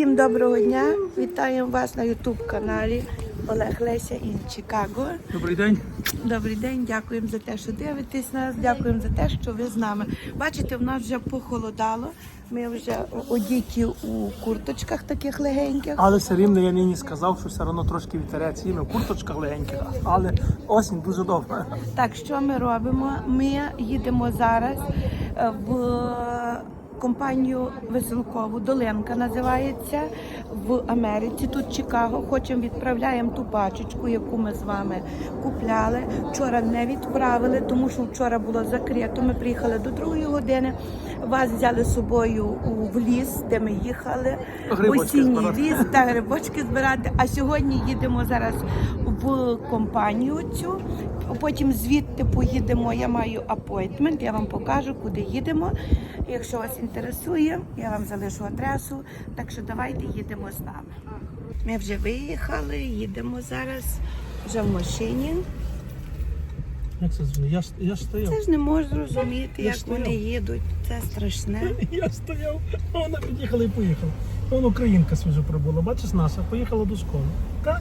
Всім доброго дня! Вітаємо вас на Ютуб каналі Олег Леся ін Чикаго. Добрий день. Добрий день, дякуємо за те, що дивитесь нас. Дякуємо за те, що ви з нами. Бачите, в нас вже похолодало. Ми вже одіті у курточках таких легеньких. Але все рівно я нині сказав, що все одно трошки вітерець. Ми в курточках легеньких, але осінь дуже добра. Так, що ми робимо? Ми їдемо зараз е, в компанію Веселкову, Долинка називається в Америці. Тут Чикаго. Хочемо відправляємо ту пачечку, яку ми з вами купляли. Вчора не відправили, тому що вчора було закрито. Ми приїхали до другої години. Вас взяли з собою в ліс, де ми їхали. Грибочки Осінній збирати. ліс та грибочки збирати. А сьогодні їдемо зараз в компанію цю. Потім звідти поїдемо. Я маю апойтмент, я вам покажу, куди їдемо. Якщо вас інтересує, я вам залишу адресу. Так що давайте їдемо з нами. Ми вже виїхали, їдемо зараз вже в машині. Як це? Я, я стояв. Це ж не можу зрозуміти, Я як ж вони їдуть. Це страшне. Я стояв, а вона під'їхала і поїхала. Вон українка свіжо прибула, бачиш наша, поїхала до школи. Так?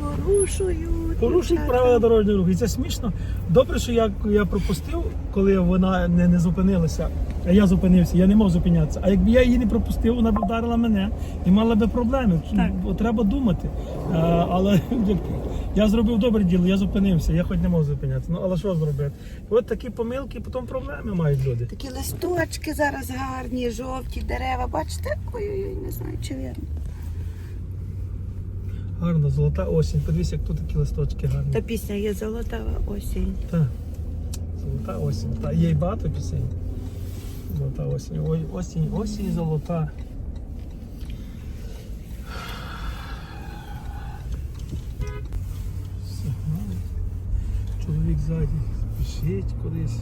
Порушують. Порушують правила дорожнього руху. І це смішно. Добре, що я, я пропустив, коли вона не, не зупинилася, а я зупинився, я не мав зупинятися. А якби я її не пропустив, вона б вдарила мене і мала би проблеми. Так. Треба думати. А, але я зробив добре діло, я зупинився, я хоч не мав зупинятися. Ну але що зробити? От такі помилки, потім проблеми мають люди. Такі листочки зараз гарні, жовті дерева. Бачите? Ой-ой-ой, не знаю, чи вірно. Гарна, золота осінь. Подивись, як тут такі листочки гарні. Та пісня є золота осінь. Так. Золота осінь. Та є й багато пісень. Золота осінь. Ой, осінь, осінь золота. Чоловік ззаді спішить кудись.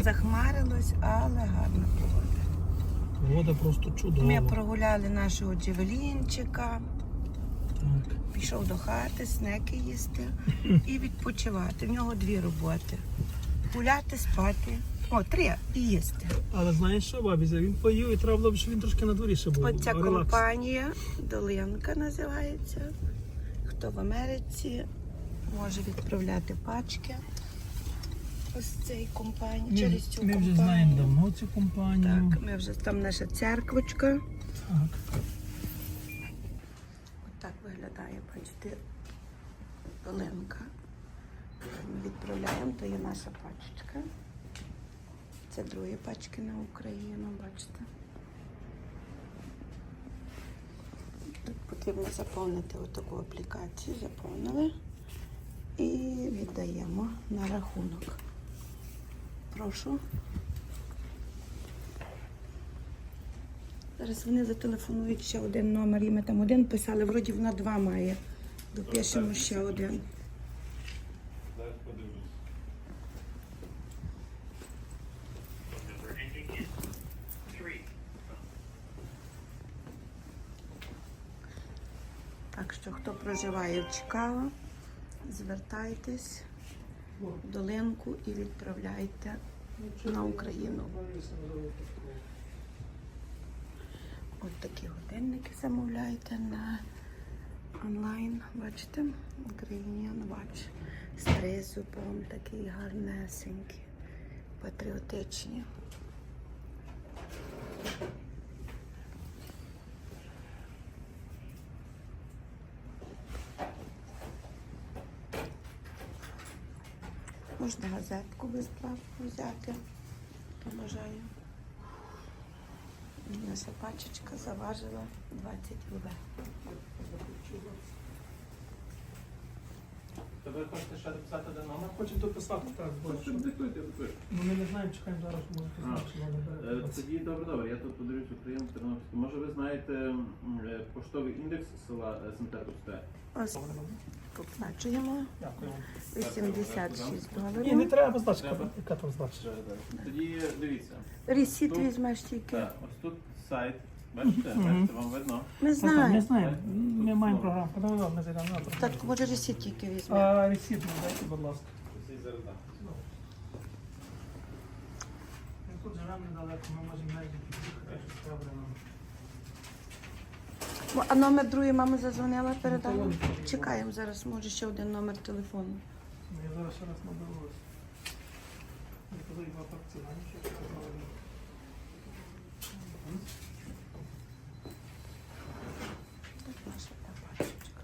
Захмарилось, але гарна погода. Вода просто чудова. Ми прогуляли нашого джевелінчика. Пішов до хати, снеки їсти і відпочивати. В нього дві роботи. Гуляти, спати. О, три і їсти. Але знаєш що, бабізя, він поїв і треба було б, щоб він трошки на дворі ще був. Оця Релакс. компанія Долинка називається. Хто в Америці може відправляти пачки. Ось цей компанії, Ми, через цю ми компанію. вже знаємо давно цю компанію. Так, ми вже там наша церквочка. Так. Виглядає, бачите. Ми відправляємо, то є наша пачечка. Це другі пачки на Україну, бачите. Тут потрібно заповнити отаку аплікацію, заповнили і віддаємо на рахунок. Прошу. Зараз вони зателефонують ще один номер, і ми там один писали, вроді вона два має. Допишемо ще один. Так що, хто проживає в Чикаго, звертайтесь в долинку і відправляйте на Україну. От такі годинники замовляйте на онлайн. Бачите? Ukrainian Watch. З тризубом, такі гарнесенькі, патріотичні. Можна газетку безплатно взяти, хто бажає. Наша пачечка заважила 20 ВВ. То ви хочете ще дописати один номер? Хочемо дописати, так. Ну ми не знаємо, чекаємо зараз, може писати, що Е, вона Тоді добре, добре. Я тут подивлюсь Україну Тернопільську. Може ви знаєте м, е, поштовий індекс села е, Сантепусте? Ось поплачуємо Дякую вам. 86 Ні, не доларів. треба. Треба? Яка там здача? Тоді дивіться. Ресіт візьмеш тільки. Так, ось тут сайт. Бачите, бачите, вам видно. Ми Ми знаємо. знаємо. Ми маємо програму. Ну, ми зайдемо на Так, може ресіт тільки візьмемо. А ресіт дайте, будь ласка. Ось зараз дам. Ми тут живемо недалеко, ми можемо навіть під'їхати, що треба нам. А номер другий мама зазвонила, передала? Чекаємо зараз, може ще один номер телефону. Я зараз ще раз наберу. Я коли два пакці, знаєш, що сказали. Наша та пачечка.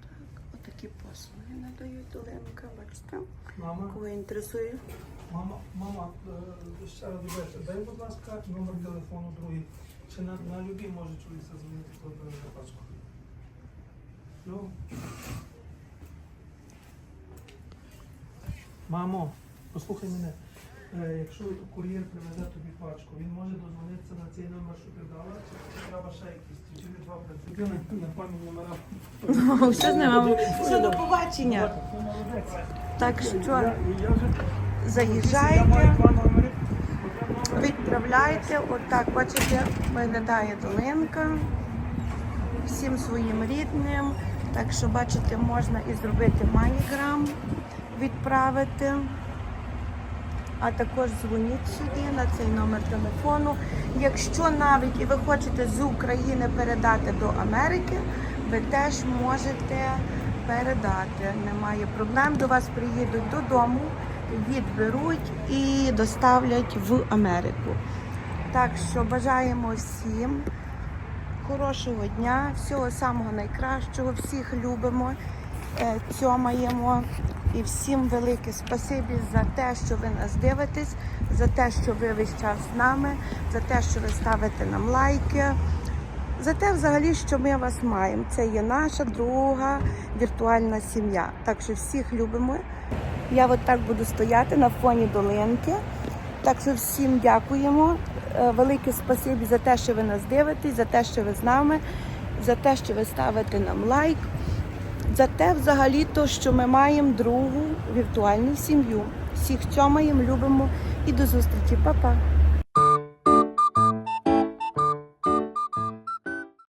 Так, отакі послуги надають Оленка, бачите? Мама, Кого інтересує? мама, мама, е, ще раз дивися, дай, будь ласка, номер телефону другий. Чи на, на любі може чоловік зазвонити, буде на пачку. Ну. Мамо, послухай мене. Е, якщо кур'єр привезе тобі пачку, він може дозвонитися на цей номер, що ти дала, чи треба ще якісь, чи тобі два працюють на, на пам'ять номера. Все з ними. Все, до побачення. Ну. Так що Я, я вже заїжджайте. маю два номери. Один номер. Відправляйте, отак, бачите, виглядає долинка всім своїм рідним. Так що, бачите, можна і зробити маніграм, відправити. А також дзвоніть сюди на цей номер телефону. Якщо навіть і ви хочете з України передати до Америки, ви теж можете передати. Немає проблем. До вас приїдуть додому, відберуть і доставлять в Америку. Так що бажаємо всім хорошого дня, всього самого найкращого, всіх любимо, е, цьомаємо. І всім велике спасибі за те, що ви нас дивитесь, за те, що ви весь час з нами, за те, що ви ставите нам лайки, за те, взагалі, що ми вас маємо. Це є наша друга віртуальна сім'я. Так що всіх любимо. Я от так буду стояти на фоні долинки. Так що всім дякуємо. Е, Велике спасибі за те, що ви нас дивитесь, за те, що ви з нами, за те, що ви ставите нам лайк, за те, взагалі, то, що ми маємо другу віртуальну сім'ю. Всіх цьомаємо, любимо і до зустрічі, Па-па!